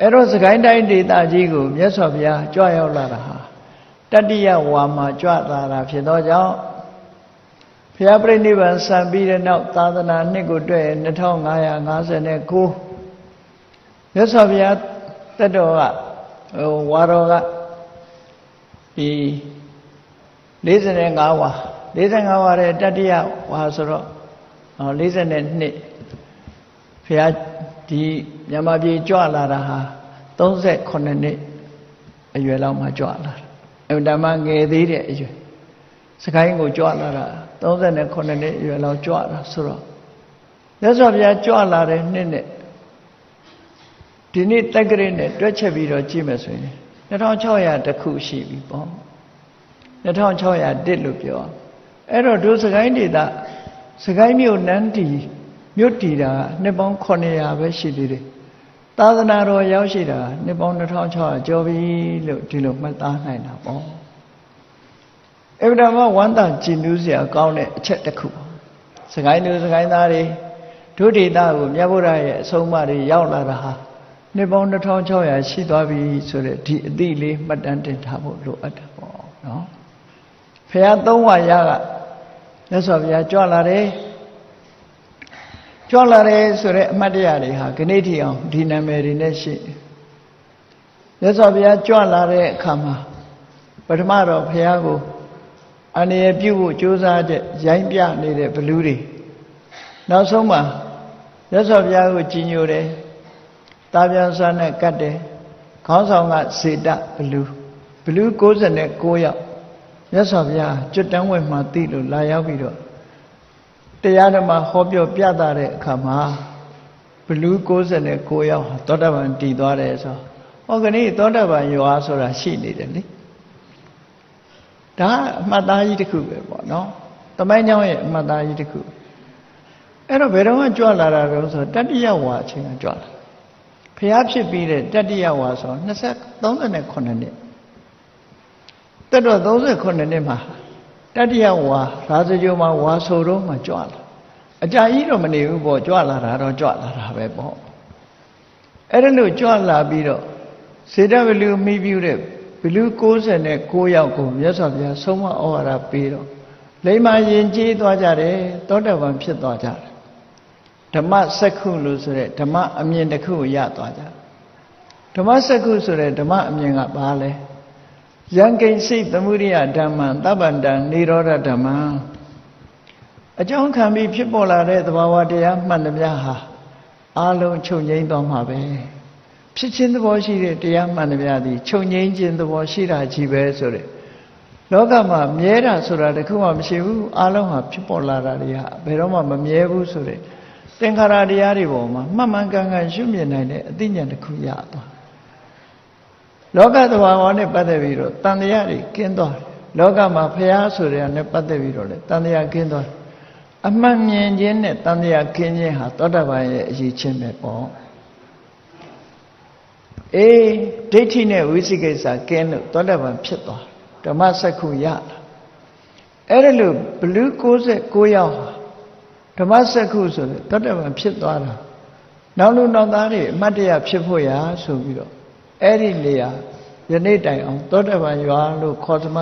အဲ့တော့စကိုင်းတိုင်းဒေသကြီးကိုမြတ်စွာဘုရားကြွရောက်လာတာဟာတတ္တိယဝါမှာကြွလာတာဖြစ်သောကြောင့်ဘုရားပြိဋိဘံစံပြီးတဲ့နောက်သာသနာနှစ်ကိုတွေ့2559မြတ်စွာဘုရားတက်တော်ကဟိုဝါတော်ကဒီ45ဝါ45ဝါတဲ့တတ္တိယဝါဆိုတော့42ဘုရား ဒီမြန်မာပြည်ကြွလာတာဟာ38နှစ်အရွယ်လောက်မှကြွလာတာအမှန်တမ်းငယ်သေးတဲ့အရွယ်စကိုင်းကိုကြွလာတာ38နှစ်အရွယ်လောက်ကြွလာဆိုတော့မြတ်စွာဘုရားကြွလာတဲ့နှစ်နဲ့ဒီနေ့တက္ကရာနဲ့တွက်ချက်ပြီးတော့ကြည့်မယ်ဆိုရင်2600တခုရှိပြီပေါ့2600တစ်လို့ပြောအဲ့တော့ဒုစကိုင်းဒေသစကိုင်းမြို့နန်းတီ မြို့တီတာနှစ်ပေါင်း900ပဲရှိသေးတယ်သာသနာတော်ရောက်ရှိတာနှစ်ပေါင်း2600ကျော်ပြီလို့ဒီလိုမှတ်သားနိုင်တာပေါ့အဗ္ဗဓမ္မဝန္တာကြည်နူးစရာကောင်းတဲ့အချက်တစ်ခုပါစကိုင်းလူစကိုင်းသားတွေဒုဒေသကိုမြတ်ဗုဒ္ဓရဲ့အဆုံးအမတွေရောက်လာတာဟာနှစ်ပေါင်း2600ရှိသွားပြီဆိုတဲ့ဒီအသည့်လေးမှတ်တမ်းတင်ထားဖို့လိုအပ်တာပေါ့နော်ဖះသုံးဝါရကမြတ်စွာဘုရားကြွလာတယ် ကြွလာတယ်ဆိုတဲ့အမှတ်တရတွေဟာခဏိထီအောင်ဒီနာမည်တွေနဲ့ရှိတယ်မြတ်စွာဘုရားကြွလာတဲ့အခါမှာပထမတော့ဘုရားကိုအန္တရာယ်ပြုဖို့ကြိုးစားတဲ့ရိုင်းပြနေတဲ့ဘလူးတွေနောက်ဆုံးမှာမြတ်စွာဘုရားကိုကြည်ညိုတယ်တာပြန်စွာနဲ့ကတ်တယ်ခေါင်းဆောင်ကစေတဘလူးဘလူး69ယောက်မြတ်စွာဘုရားကျွတ်တန်းဝဲမှာသိလို့လာရောက်ပြီးတော့ တရားဓမ္မဟောပြောပြတာတဲ့အခါမှာဘလူး69ယောက်ဟာသောတာပန်တည်သွားတယ်ဆိုဟောကနေ့သောတာပန်ရွာဆိုတာရှိနေတယ်လေဒါအမှတ်သားကြီးတစ်ခုပဲပေါ့နော်တမိုင်းเจ้าရဲ့အမှတ်သားကြီးတစ်ခုအဲ့တော့ဘယ်တော့မှကြွလာတာတော့ဆိုတတ္တိယဝါအချိန်ကကြွလာဖျားဖြစ်ပြီးတဲ့တတ္တိယဝါဆို20 39နှစ်တက်တော့39နှစ်မှာ တတ္တိယဝါရာဇဂိုမှာဝါဆိုတော့မှကြွလာအကြာကြီးတော့မနေဘူးပေါ့ကြွလာတာတော့ကြွလာတာပဲပေါ့အဲ့ဒါလို့ကြွလာပြီးတော့စေတဝလူမိပြုတဲ့ဘလူ69ယောက်ကိုမြတ်စွာဘုရားဆုံးမဩဝါဒပေးတော့လိမ္မာယဉ်ကျေးသွားကြတယ်သောတပန်ဖြစ်သွားကြတယ်ဓမ္မစက္ခုလို့ဆိုတဲ့ဓမ္မအမြင်တစ်ခုကိုရသွားကြဓမ္မစက္ခုဆိုတဲ့ဓမ္မအမြင်ကဘာလဲ ယံကိဉ္စိသမုဒိယဓမ္မံတပ္ပန္တံនិရောဓဓမ္မံအကြောင်းခံပြီးဖြစ်ပေါ်လာတဲ့သဘာဝတရားမှန်သမျှဟာအလုံးချုပ်ငိမ့်သွားမှာပဲဖြစ်ခြင်းသဘောရှိတဲ့တရားမှန်သမျှသည်ချုပ်ငိမ့်ခြင်းသဘောရှိတာကြီးပဲဆိုတဲ့လောကမှာမြဲတာဆိုတာတခုမှမရှိဘူးအလုံးဟာဖြစ်ပေါ်လာတာတွေဟာဘယ်တော့မှမမြဲဘူးဆိုတဲ့သင်္ခါရတရားတွေပေါ်မှာမှန်မှန်ကန်ကန်ရှုမြင်နိုင်တဲ့အသိဉာဏ်တစ်ခုရသွား လောကသဘာဝနဲ့ပတ်သက်ပြီးတော့တန်တရားတွေကင်းသွားတယ်လောကမှာဖះဆိုတဲ့နဲ့ပတ်သက်ပြီးတော့လေတန်တရားကင်းသွားတယ်အမှန်မြင်ခြင်းနဲ့တန်တရားကင်းခြင်းဟာသောတာပန်ရဲ့အရေးချင်းပဲပေါ့အေးဒိဋ္ဌိနဲ့ဝိသိကိစ္စကင်းလို့သောတာပန်ဖြစ်သွားဓမ္မစက္ခုရလာအဲ့ဒါလို့ဘလူး69ယောက်ဟာဓမ္မစက္ခုဆိုတဲ့သောတာပန်ဖြစ်သွားတာနောက်လူနောက်သားတွေအမတ်တရဖြစ်ဖို့ရာဆိုပြီးတော့ အဲ့ဒီနေရာယနေ့တိုင်အောင်သောတာပန်ရွာလို့ခေါ်သမ